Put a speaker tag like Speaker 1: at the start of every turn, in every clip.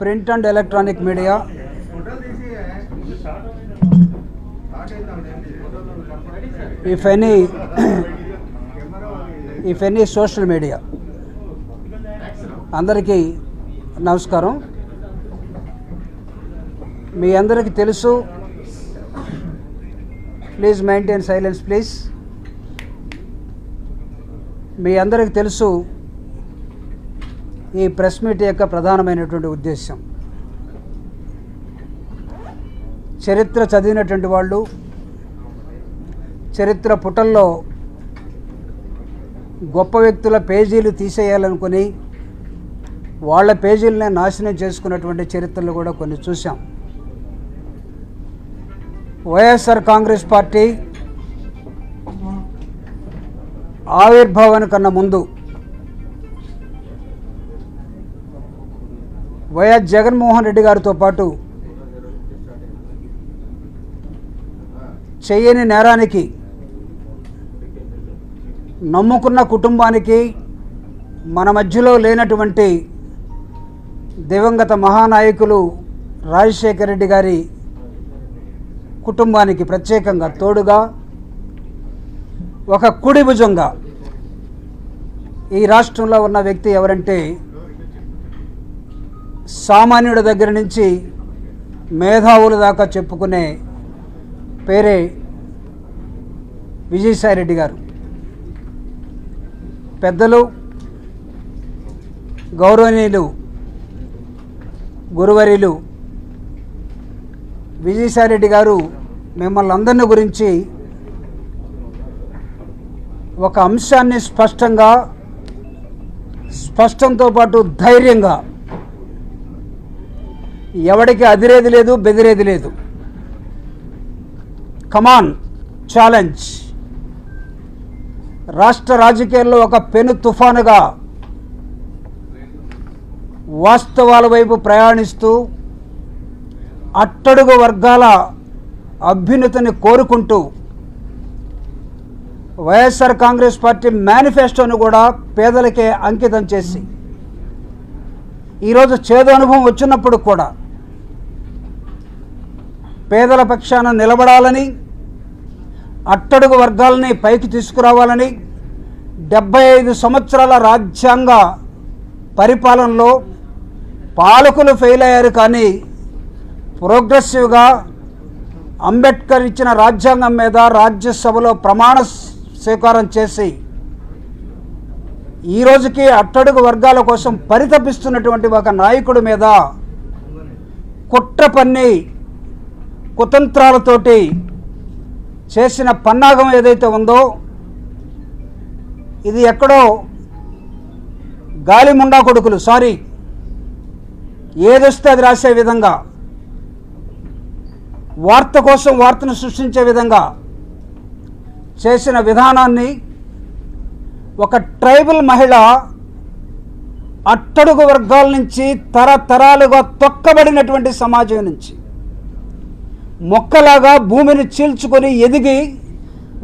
Speaker 1: Print and electronic media. If any if any social media అందరికీ నమస్కారం. మీ అందరికీ తెలుసు. ప్లీజ్ మెయింటైన్ సైలెన్స్ ప్లీజ్ మీ అందరికీ తెలుసు ఈ ప్రెస్ మీట్ యొక్క ప్రధానమైనటువంటి ఉద్దేశం చరిత్ర చదివినటువంటి వాళ్ళు చరిత్ర పుటల్లో గొప్ప వ్యక్తుల పేజీలు తీసేయాలనుకుని వాళ్ళ పేజీలనే నాశనం చేసుకున్నటువంటి చరిత్రలు కూడా కొన్ని చూసాం వైఎస్ఆర్ కాంగ్రెస్ పార్టీ ఆవిర్భావానికన్నా ముందు వైఎస్ జగన్మోహన్ రెడ్డి గారితో పాటు చేయని నేరానికి నమ్ముకున్న కుటుంబానికి మన మధ్యలో లేనటువంటి దివంగత మహానాయకులు రాజశేఖర రెడ్డి గారి కుటుంబానికి ప్రత్యేకంగా తోడుగా ఒక కుడి భుజంగా ఈ రాష్ట్రంలో ఉన్న వ్యక్తి ఎవరంటే సామాన్యుడి దగ్గర నుంచి మేధావుల దాకా చెప్పుకునే పేరే విజయసాయిరెడ్డి గారు. పెద్దలు గౌరవనీయులు గురువరీలు విజయసాయిరెడ్డి గారు మిమ్మల్ని అందరిని గురించి ఒక అంశాన్ని స్పష్టంగా స్పష్టంతో పాటు ధైర్యంగా ఎవడికి అదిరేది లేదు బెదిరేది లేదు. కమాన్ ఛాలెంజ్ రాష్ట్ర రాజకీయాల్లో ఒక పెను తుఫానుగా వాస్తవాల వైపు ప్రయాణిస్తూ అట్టడుగు వర్గాల అభ్యున్నతిని కోరుకుంటూ వైఎస్ఆర్ కాంగ్రెస్ పార్టీ మేనిఫెస్టోను కూడా పేదలకే అంకితం చేసి ఈరోజు చేదు అనుభవం వచ్చినప్పుడు కూడా పేదల పక్షాన నిలబడాలని అట్టడుగు వర్గాలని పైకి తీసుకురావాలని డెబ్బై ఐదు సంవత్సరాల రాజ్యాంగ పరిపాలనలో పాలకులు ఫెయిల్ అయ్యారు కానీ ప్రోగ్రెసివ్గా అంబేద్కర్ ఇచ్చిన రాజ్యాంగం మీద రాజ్యసభలో ప్రమాణ స్వీకారం చేసి ఈ రోజుకి అట్టడుగు వర్గాల కోసం పరితపిస్తున్నటువంటి ఒక నాయకుడి మీద కుట్ర పన్ని కుతంత్రాలతోటి చేసిన పన్నాగం ఏదైతే ఉందో ఇది ఎక్కడో గాలిముండా కొడుకులు సారీ ఏదొస్తే అది రాసే విధంగా వార్త కోసం వార్తను సృష్టించే విధంగా చేసిన విధానాన్ని ఒక ట్రైబల్ మహిళ అట్టడుగు వర్గాల నుంచి తరతరాలుగా తొక్కబడినటువంటి సమాజం నుంచి మొక్కలాగా భూమిని చీల్చుకొని ఎదిగి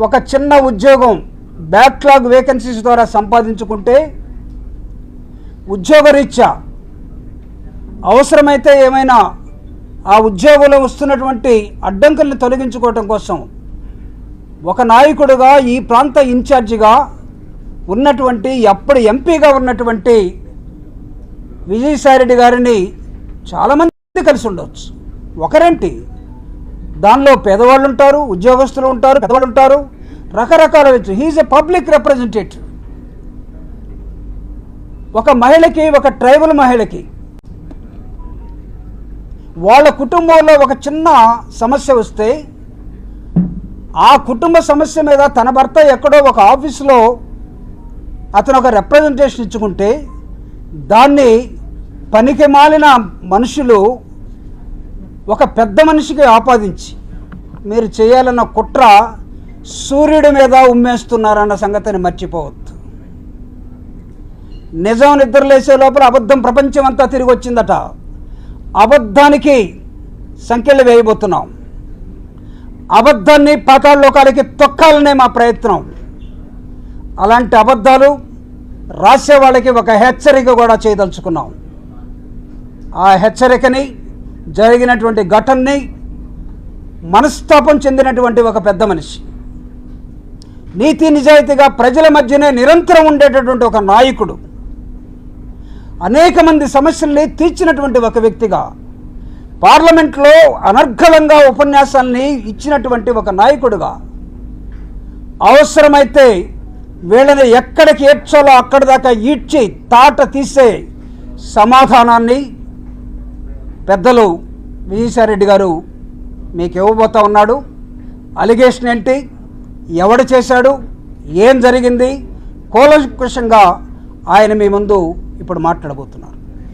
Speaker 1: ఒక చిన్న ఉద్యోగం బ్యాక్లాగ్ వేకెన్సీస్ ద్వారా సంపాదించుకుంటే ఉద్యోగరీత్యా అవసరమైతే ఏమైనా ఆ ఉద్యోగంలో వస్తున్నటువంటి అడ్డంకుల్ని తొలగించుకోవటం కోసం ఒక నాయకుడుగా ఈ ప్రాంత ఇన్ఛార్జిగా ఉన్నటువంటి ఎప్పుడు ఎంపీగా ఉన్నటువంటి విజయసాయిరెడ్డి గారిని చాలామంది కలిసి ఉండవచ్చు ఒకరేంటి? దానిలో పేదవాళ్ళు ఉంటారు ఉద్యోగస్తులు ఉంటారు పెద్దవాళ్ళు ఉంటారు. రకరకాల హీఈస్ ఎ పబ్లిక్ రిప్రజెంటేటివ్ ఒక మహిళకి ఒక ట్రైబల్ మహిళకి వాళ్ళ కుటుంబంలో ఒక చిన్న సమస్య వస్తే ఆ కుటుంబ సమస్య మీద తన భర్త ఎక్కడో ఒక ఆఫీసులో అతను ఒక రిప్రజెంటేషన్ ఇచ్చుకుంటే దాన్ని పనికి మాలిన మనుషులు ఒక పెద్ద మనిషికి ఆపాదించి మీరు చేయాలన్న కుట్ర సూర్యుడి మీద ఉమ్మేస్తున్నారన్న సంగతిని మర్చిపోవద్దు. నిజం నిద్రలేసే లోపల అబద్ధం ప్రపంచం అంతా తిరిగి వచ్చిందట. అబద్ధానికి సంఖ్యలు వేయబోతున్నాం. అబద్ధాన్ని పాతాళలోకాలకి తొక్కాలనే మా ప్రయత్నం. అలాంటి అబద్ధాలు రాసే వాళ్ళకి ఒక హెచ్చరిక కూడా చేయదలుచుకున్నాం. ఆ హెచ్చరికని జరిగినటువంటి ఘటనని మనస్తాపం చెందినటువంటి ఒక పెద్ద మనిషి. నీతి నిజాయితీగా ప్రజల మధ్యనే నిరంతరం ఉండేటటువంటి ఒక నాయకుడు. అనేక మంది సమస్యల్ని తీర్చినటువంటి ఒక వ్యక్తిగా పార్లమెంట్లో అనర్ఘలంగా ఉపన్యాసాల్ని ఇచ్చినటువంటి ఒక నాయకుడుగా అవసరమైతే వీళ్ళని ఎక్కడికి ఏడ్చాలో అక్కడి దాకా ఈడ్చి తాట తీసే సమాధానాన్ని పెద్దలు విజయసాయిరెడ్డి గారు మీకు ఇవ్వబోతా ఉన్నాడు. అలిగేషన్ ఏంటి? ఎవడు చేశాడు? ఏం జరిగింది? కూలంకుషంగా ఆయన మీ ముందు ఇప్పుడు మాట్లాడబోతున్నారు.